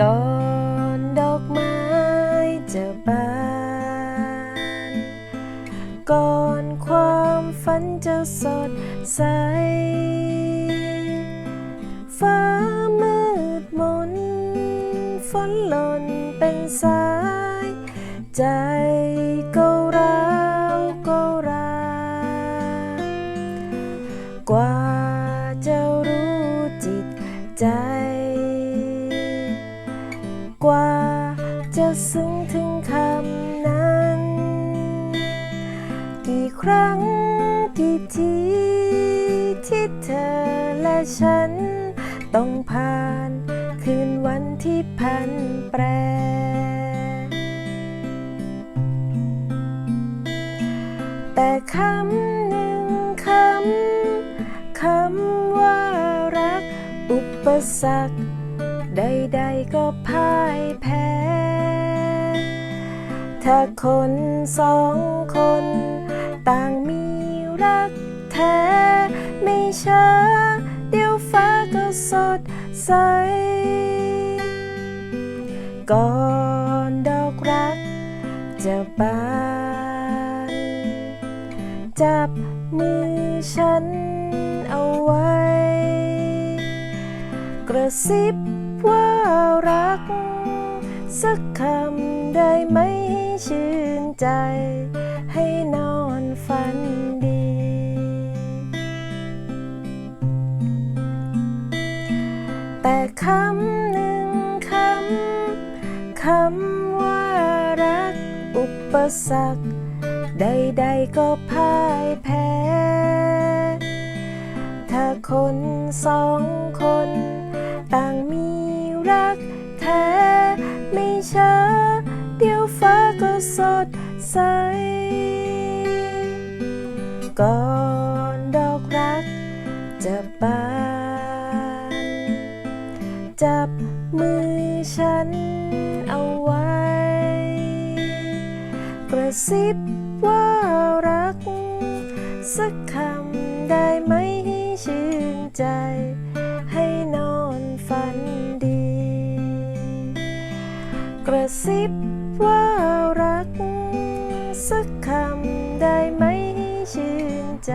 ก่อนดอกไม้จะบานก่อนความฝันจะสดใส ฟ้ามืดมนฝนหล่นเป็นสายใจ กว่าจะซึ้งถึงคำนั้น กี่ครั้งกี่ทีที่เธอและฉัน ต้องผ่านคืนวันที่พันแปร แต่คำหนึ่งคำ คำว่ารักอุปสรรค ใดๆก็พ่ายแพ้ ถ้าคนสองคน ต่างมีรักแท้ ไม่ช้าเดี๋ยวฟ้าก็สดใส ก่อนดอกรักจะบานจับมือฉันเอาไว้ กระซิบ ว่ารัก สักคำได้ไหมให้ชื่นใจ ให้นอนฝันดี แต่คำหนึ่งคำคำว่ารัก อุปสรรคใดๆก็พ่ายแพ้ ถ้าคนสองคน เดียวฟ้าก็สดใส ก่อนดอกรักจะบาน จับมือฉันเอาไว้ กระซิบว่ารัก สักคำได้ไหมให้ชื่นใจ ให้นอนฝันดี กระซิบ ว่ารักสักคำได้ไหมให้ชื่นใจ